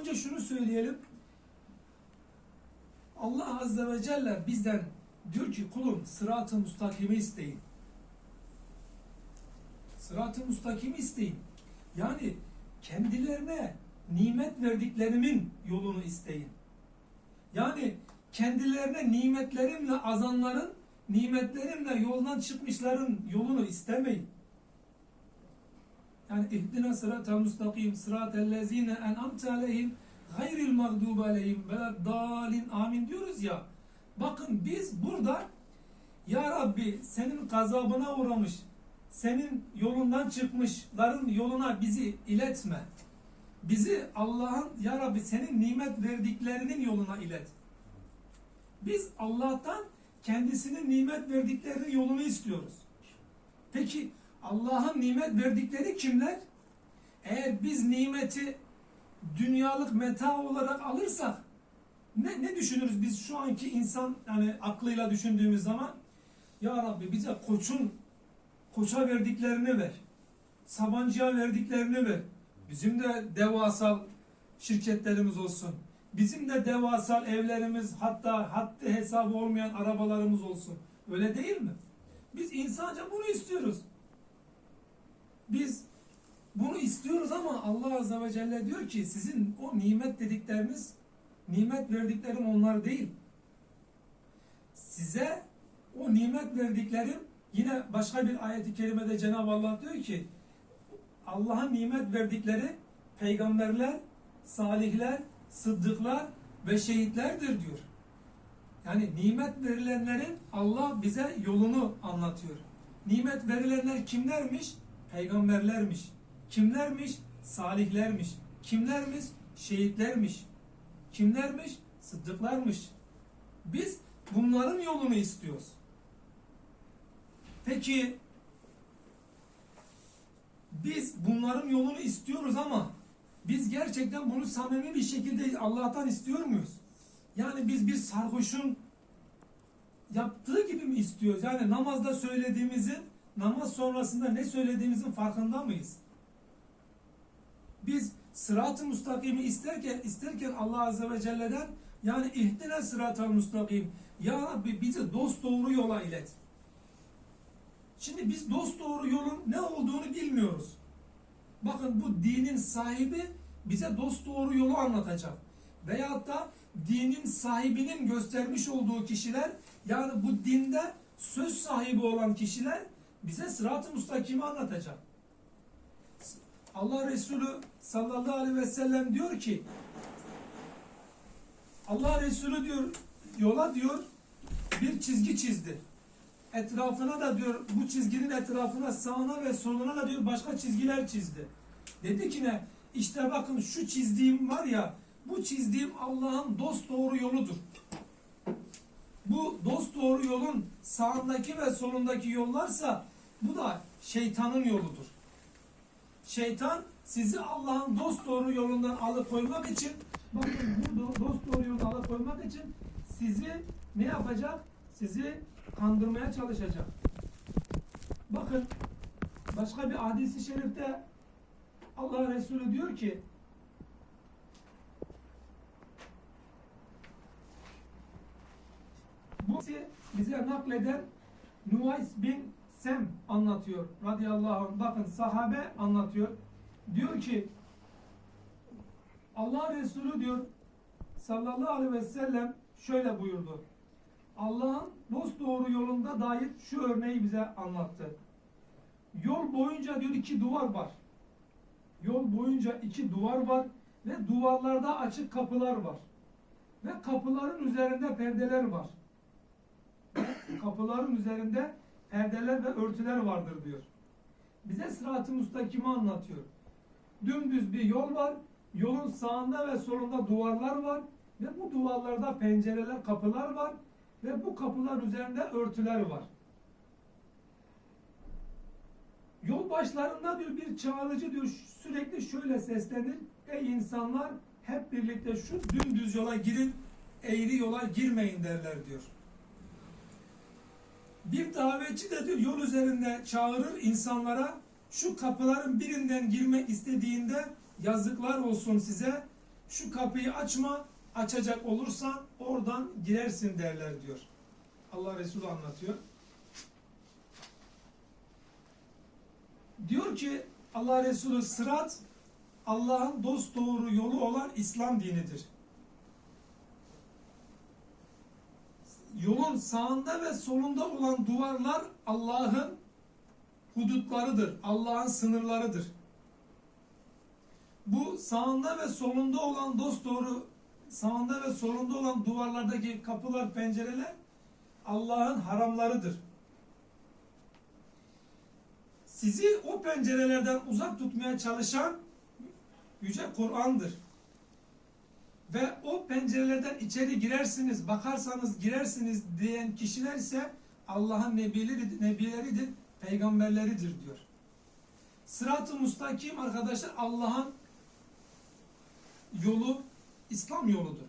önce şunu söyleyelim. Allah Azze ve Celle bizden diyor ki kulum sırat-ı müstakimi isteyin. Sırat-ı müstakimi isteyin. Yani kendilerine nimet verdiklerimin yolunu isteyin. Yani kendilerine nimetlerimle azanların, nimetlerimle yoldan çıkmışların yolunu istemeyin. Yani ihdina sıratel müstakim sıratellezine en'amte aleyhim gayril mağdubi aleyhim ve dalin amin diyoruz ya. Bakın biz burada ya Rabbi senin gazabına uğramış, senin yolundan çıkmışların yoluna bizi iletme. Bizi Allah'ın ya Rabbi senin nimet verdiklerinin yoluna ilet. Biz Allah'tan kendisinin nimet verdiklerinin yolunu istiyoruz. Peki Allah'ın nimet verdikleri kimler? Eğer biz nimeti dünyalık meta olarak alırsak ne, ne düşünürüz biz şu anki insan yani aklıyla düşündüğümüz zaman Ya Rabbi bize koçun koça verdiklerini ver. Sabancıya verdiklerini ver. Bizim de devasal şirketlerimiz olsun. Bizim de devasal evlerimiz hatta haddi hesabı olmayan arabalarımız olsun. Öyle değil mi? Biz insanca bunu istiyoruz. Biz bunu istiyoruz ama Allah Azze ve Celle diyor ki sizin o nimet dedikleriniz, nimet verdiklerim onlar değil. Size o nimet verdiklerim yine başka bir ayeti kerimede Cenab-ı Allah diyor ki Allah'ın nimet verdikleri peygamberler, salihler, sıddıklar ve şehitlerdir diyor. Yani nimet verilenlerin Allah bize yolunu anlatıyor. Nimet verilenler kimlermiş? Peygamberlermiş. Kimlermiş? Salihlermiş. Kimlermiş? Şehitlermiş. Kimlermiş? Sıddıklarmış. Biz bunların yolunu istiyoruz. Peki biz bunların yolunu istiyoruz ama biz gerçekten bunu samimi bir şekilde Allah'tan istiyor muyuz? Yani biz bir sarhoşun yaptığı gibi mi istiyoruz? Yani namazda söylediğimizin namaz sonrasında ne söylediğimizin farkında mıyız? Biz sırat-ı müstakimi isterken isterken Allah Azze ve Celle'den yani ihdine sırat-ı müstakim Ya Rabbi bizi dost doğru yola ilet. Şimdi biz dost doğru yolun ne olduğunu bilmiyoruz. Bakın bu dinin sahibi bize dost doğru yolu anlatacak. Veyahut da dinin sahibinin göstermiş olduğu kişiler yani bu dinde söz sahibi olan kişiler bize sırat-ı müstakimi anlatacak. Allah Resulü sallallahu aleyhi ve sellem diyor ki Allah Resulü diyor yola diyor bir çizgi çizdi. Etrafına da diyor bu çizginin etrafına sağına ve soluna da diyor başka çizgiler çizdi. Dedi ki ne? İşte bakın şu çizdiğim var ya bu çizdiğim Allah'ın dost doğru yoludur. Bu dost doğru yolun sağındaki ve solundaki yollarsa bu da şeytanın yoludur. Şeytan sizi Allah'ın dost doğru yolundan alıkoymak için bakın bu do- dost doğru yoldan alıkoymak için sizi ne yapacak? Sizi kandırmaya çalışacak. Bakın başka bir hadisi şerifte Allah Resulü diyor ki bu bize nakleden Nuvays bin Sem anlatıyor radıyallahu anh. Bakın sahabe anlatıyor. Diyor ki Allah Resulü diyor sallallahu aleyhi ve sellem şöyle buyurdu. Allah'ın dost doğru yolunda dair şu örneği bize anlattı. Yol boyunca diyor iki duvar var. Yol boyunca iki duvar var ve duvarlarda açık kapılar var. Ve kapıların üzerinde perdeler var. Kapıların üzerinde perdeler ve örtüler vardır diyor. Bize sırat-ı müstakimi anlatıyor. Dümdüz bir yol var. Yolun sağında ve solunda duvarlar var. Ve bu duvarlarda pencereler, kapılar var. Ve bu kapılar üzerinde örtüler var. Yol başlarında diyor bir çağrıcı diyor sürekli şöyle seslenir. Ey insanlar hep birlikte şu dümdüz yola girin, eğri yola girmeyin derler diyor. Bir davetçi de diyor yol üzerinde çağırır insanlara şu kapıların birinden girmek istediğinde yazıklar olsun size. şu kapıyı açma, açacak olursan oradan girersin derler diyor. Allah Resulü anlatıyor. Diyor ki Allah Resulü sırat Allah'ın dost doğru yolu olan İslam dinidir. Yolun sağında ve solunda olan duvarlar Allah'ın hudutlarıdır. Allah'ın sınırlarıdır. Bu sağında ve solunda olan dost doğru sağında ve solunda olan duvarlardaki kapılar, pencereler Allah'ın haramlarıdır. Sizi o pencerelerden uzak tutmaya çalışan Yüce Kur'an'dır. Ve o pencerelerden içeri girersiniz, bakarsanız girersiniz diyen kişiler ise Allah'ın nebileri, nebileridir, peygamberleridir diyor. Sırat-ı mustakim arkadaşlar Allah'ın yolu İslam yoludur.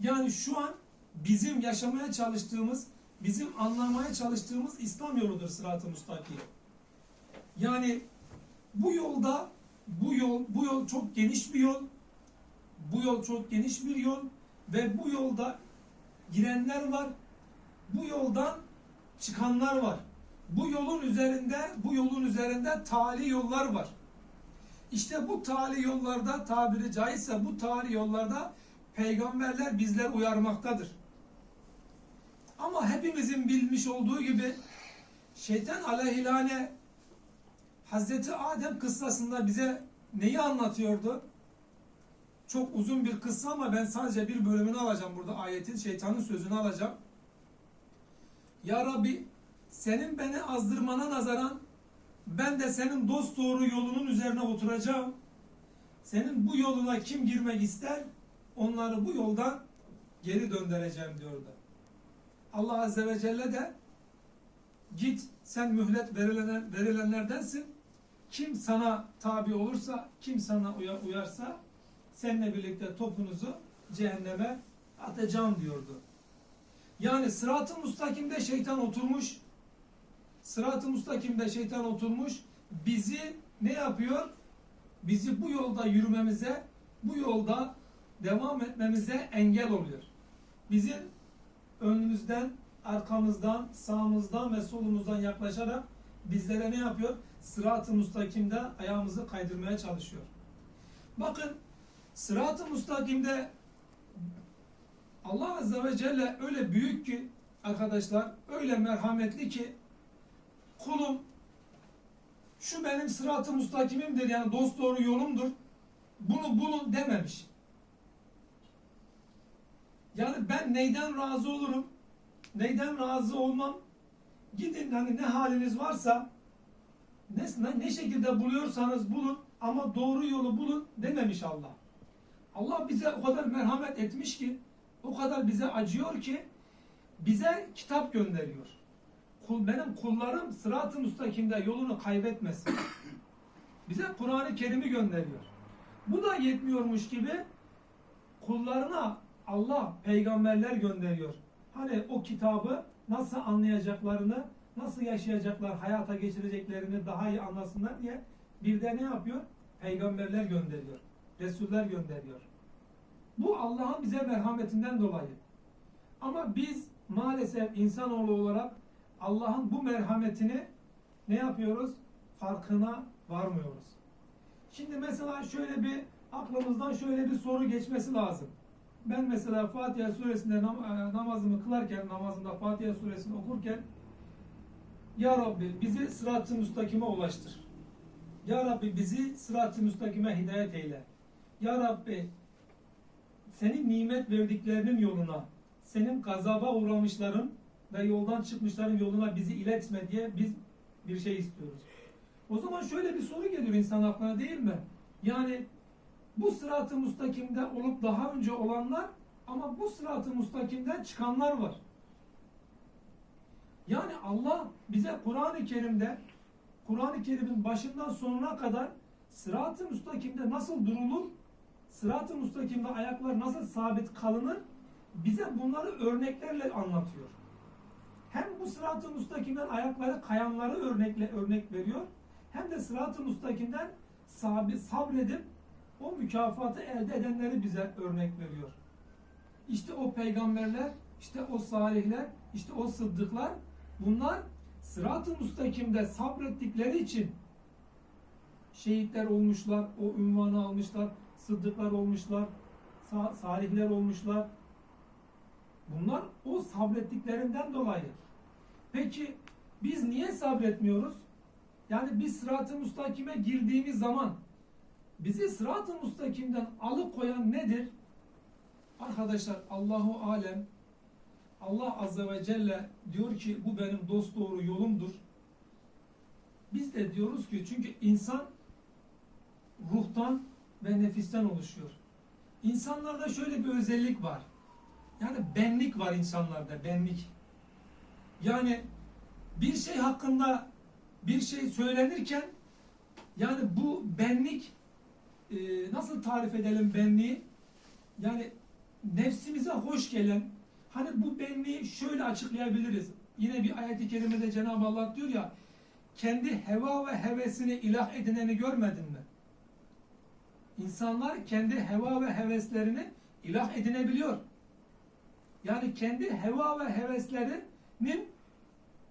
Yani şu an bizim yaşamaya çalıştığımız, bizim anlamaya çalıştığımız İslam yoludur sırat-ı mustakim. Yani bu yolda bu yol bu yol çok geniş bir yol. Bu yol çok geniş bir yol ve bu yolda girenler var. Bu yoldan çıkanlar var. Bu yolun üzerinde bu yolun üzerinde tali yollar var. İşte bu tali yollarda tabiri caizse bu tali yollarda peygamberler bizler uyarmaktadır. Ama hepimizin bilmiş olduğu gibi şeytan aleyhilane Hazreti Adem kıssasında bize neyi anlatıyordu? Çok uzun bir kıssa ama ben sadece bir bölümünü alacağım burada ayetin, şeytanın sözünü alacağım. Ya Rabbi senin beni azdırmana nazaran ben de senin dost doğru yolunun üzerine oturacağım. Senin bu yoluna kim girmek ister onları bu yoldan geri döndüreceğim diyordu. Allah Azze ve Celle de git sen mühlet verilen, verilenlerdensin. Kim sana tabi olursa, kim sana uyar, uyarsa seninle birlikte topunuzu cehenneme atacağım diyordu. Yani sırat-ı mustakimde şeytan oturmuş. Sırat-ı mustakimde şeytan oturmuş. Bizi ne yapıyor? Bizi bu yolda yürümemize, bu yolda devam etmemize engel oluyor. Bizim önümüzden, arkamızdan, sağımızdan ve solumuzdan yaklaşarak bizlere ne yapıyor? Sırat-ı mustakimde ayağımızı kaydırmaya çalışıyor. Bakın sırat-ı mustakimde Allah Azze ve Celle öyle büyük ki arkadaşlar öyle merhametli ki kulum şu benim sırat-ı mustakimimdir yani dost doğru yolumdur. Bunu bulun dememiş. Yani ben neyden razı olurum? Neyden razı olmam? Gidin hani ne haliniz varsa ne, ne şekilde buluyorsanız bulun ama doğru yolu bulun dememiş Allah. Allah bize o kadar merhamet etmiş ki o kadar bize acıyor ki bize kitap gönderiyor. Kul, benim kullarım sırat-ı müstakimde yolunu kaybetmesin. Bize Kur'an-ı Kerim'i gönderiyor. Bu da yetmiyormuş gibi kullarına Allah peygamberler gönderiyor. Hani o kitabı nasıl anlayacaklarını, nasıl yaşayacaklar, hayata geçireceklerini daha iyi anlasınlar diye bir de ne yapıyor? Peygamberler gönderiyor. Resuller gönderiyor. Bu Allah'ın bize merhametinden dolayı. Ama biz maalesef insanoğlu olarak Allah'ın bu merhametini ne yapıyoruz? Farkına varmıyoruz. Şimdi mesela şöyle bir aklımızdan şöyle bir soru geçmesi lazım. Ben mesela Fatiha suresinde e, namazımı kılarken, namazımda Fatiha suresini okurken Ya Rabbi bizi sırat-ı müstakime ulaştır. Ya Rabbi bizi sırat-ı müstakime hidayet eyle. Ya Rabbi senin nimet verdiklerinin yoluna, senin gazaba uğramışların ve yoldan çıkmışların yoluna bizi iletme diye biz bir şey istiyoruz. O zaman şöyle bir soru geliyor insan aklına değil mi? Yani bu sırat-ı mustakimde olup daha önce olanlar ama bu sırat-ı mustakimden çıkanlar var. Yani Allah bize Kur'an-ı Kerim'de Kur'an-ı Kerim'in başından sonuna kadar sırat-ı mustakimde nasıl durulur, sırat-ı mustakimde ayaklar nasıl sabit kalınır bize bunları örneklerle anlatıyor. Hem bu sırat-ı mustakimden ayakları kayanları örnekle örnek veriyor hem de sırat-ı mustakimden sabit, sabredip o mükafatı elde edenleri bize örnek veriyor. İşte o peygamberler, işte o salihler, işte o sıddıklar bunlar sırat-ı müstakimde sabrettikleri için şehitler olmuşlar, o ünvanı almışlar, sıddıklar olmuşlar, sa- salihler olmuşlar. Bunlar o sabrettiklerinden dolayı. Peki biz niye sabretmiyoruz? Yani biz sırat-ı müstakime girdiğimiz zaman bizi sırat-ı müstakimden alıkoyan nedir? Arkadaşlar Allahu alem Allah azze ve celle diyor ki bu benim dost doğru yolumdur. Biz de diyoruz ki çünkü insan ruhtan ve nefisten oluşuyor. İnsanlarda şöyle bir özellik var. Yani benlik var insanlarda, benlik. Yani bir şey hakkında bir şey söylenirken yani bu benlik e, nasıl tarif edelim benliği? Yani nefsimize hoş gelen hani bu benliği şöyle açıklayabiliriz. Yine bir ayet-i kerimede Cenab-ı Allah diyor ya kendi heva ve hevesini ilah edineni görmedin mi? İnsanlar kendi heva ve heveslerini ilah edinebiliyor. Yani kendi heva ve heveslerinin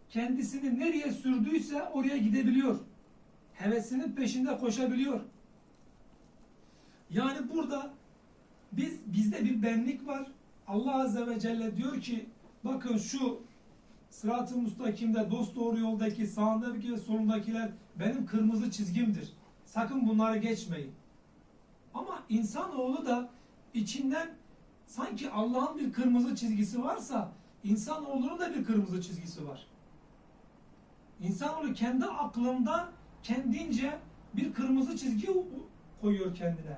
kendisini nereye sürdüyse oraya gidebiliyor. Hevesinin peşinde koşabiliyor. Yani burada biz bizde bir benlik var. Allah Azze ve Celle diyor ki bakın şu sırat-ı müstakimde dost doğru yoldaki sağındaki ve solundakiler benim kırmızı çizgimdir. Sakın bunları geçmeyin. Ama insanoğlu da içinden sanki Allah'ın bir kırmızı çizgisi varsa insanoğlunun da bir kırmızı çizgisi var. İnsanoğlu kendi aklında kendince bir kırmızı çizgi koyuyor kendine.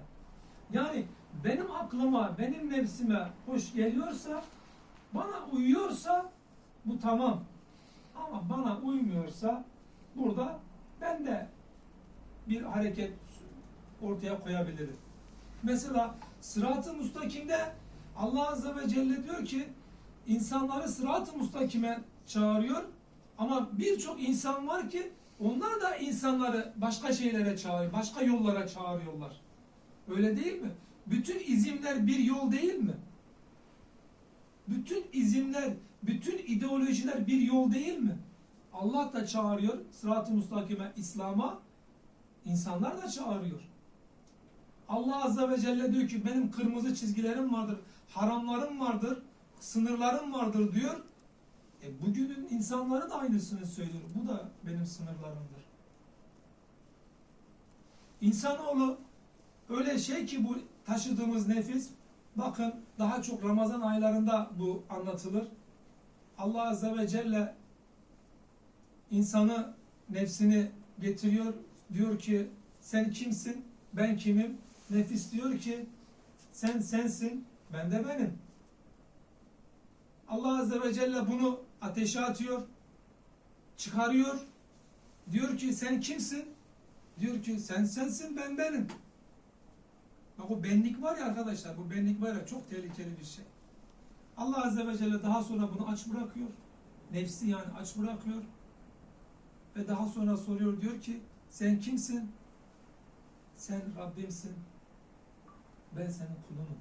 Yani benim aklıma, benim nefsime hoş geliyorsa, bana uyuyorsa bu tamam. Ama bana uymuyorsa burada ben de bir hareket ortaya koyabilirim. Mesela sırat-ı müstakimde Allah Azze ve Celle diyor ki insanları sırat-ı müstakime çağırıyor ama birçok insan var ki onlar da insanları başka şeylere çağırıyor, başka yollara çağırıyorlar. Öyle değil mi? Bütün izimler bir yol değil mi? Bütün izimler, bütün ideolojiler bir yol değil mi? Allah da çağırıyor sırat-ı müstakime, İslam'a. insanlar da çağırıyor. Allah Azze ve Celle diyor ki benim kırmızı çizgilerim vardır, haramlarım vardır, sınırlarım vardır diyor. E bugünün insanları da aynısını söylüyor. Bu da benim sınırlarımdır. İnsanoğlu öyle şey ki bu taşıdığımız nefis bakın daha çok Ramazan aylarında bu anlatılır. Allah Azze ve Celle insanı nefsini getiriyor. Diyor ki sen kimsin? Ben kimim? Nefis diyor ki sen sensin, ben de benim. Allah Azze ve Celle bunu ateşe atıyor, çıkarıyor. Diyor ki sen kimsin? Diyor ki sen sensin, ben benim. Bak o benlik var ya arkadaşlar, bu benlik var ya çok tehlikeli bir şey. Allah Azze ve Celle daha sonra bunu aç bırakıyor. Nefsi yani aç bırakıyor. Ve daha sonra soruyor diyor ki sen kimsin? Sen Rabbimsin. Ben senin kulunum.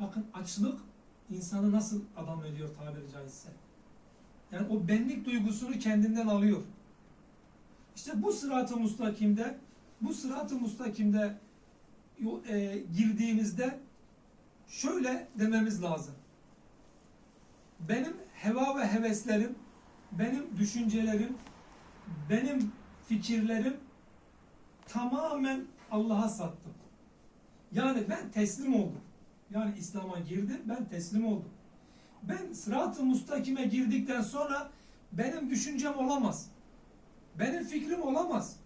Bakın açlık insanı nasıl adam ediyor tabiri caizse. Yani o benlik duygusunu kendinden alıyor. İşte bu sırat-ı mustakimde bu sırat-ı mustakimde e, girdiğimizde şöyle dememiz lazım. Benim heva ve heveslerim, benim düşüncelerim, benim fikirlerim tamamen Allah'a sattım. Yani ben teslim oldum. Yani İslam'a girdim, ben teslim oldum. Ben sırat-ı mustakime girdikten sonra benim düşüncem olamaz. Benim fikrim olamaz.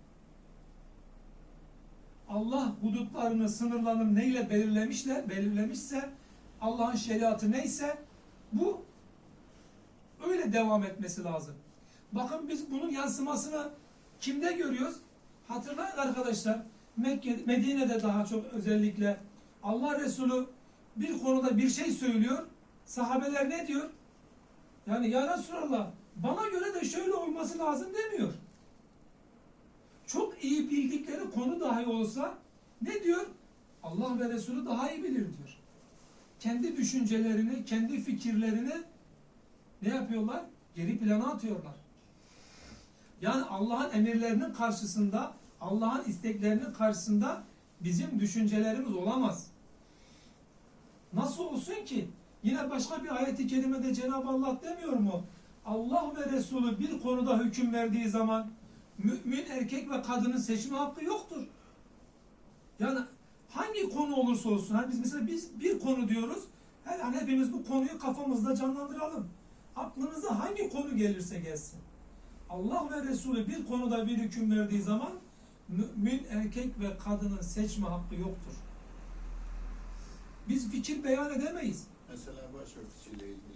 Allah hudutlarını, sınırlarını neyle belirlemişler, belirlemişse, Allah'ın şeriatı neyse bu öyle devam etmesi lazım. Bakın biz bunun yansımasını kimde görüyoruz? Hatırlayın arkadaşlar. Mekke, Medine'de daha çok özellikle Allah Resulü bir konuda bir şey söylüyor. Sahabeler ne diyor? Yani ya Resulallah bana göre de şöyle olması lazım demiyor. Çok iyi bildikleri konu dahi olsa Ne diyor? Allah ve Resulü daha iyi bilir diyor. Kendi düşüncelerini, kendi fikirlerini ne yapıyorlar? Geri plana atıyorlar. Yani Allah'ın emirlerinin karşısında, Allah'ın isteklerinin karşısında bizim düşüncelerimiz olamaz. Nasıl olsun ki? Yine başka bir ayeti kerimede Cenab-ı Allah demiyor mu? Allah ve Resulü bir konuda hüküm verdiği zaman mümin erkek ve kadının seçme hakkı yoktur. Yani hangi konu olursa olsun, hani biz mesela biz bir konu diyoruz, her an hepimiz bu konuyu kafamızda canlandıralım. Aklınıza hangi konu gelirse gelsin. Allah ve Resulü bir konuda bir hüküm verdiği zaman mümin erkek ve kadının seçme hakkı yoktur. Biz fikir beyan edemeyiz. Mesela başörtüsüyle ilgili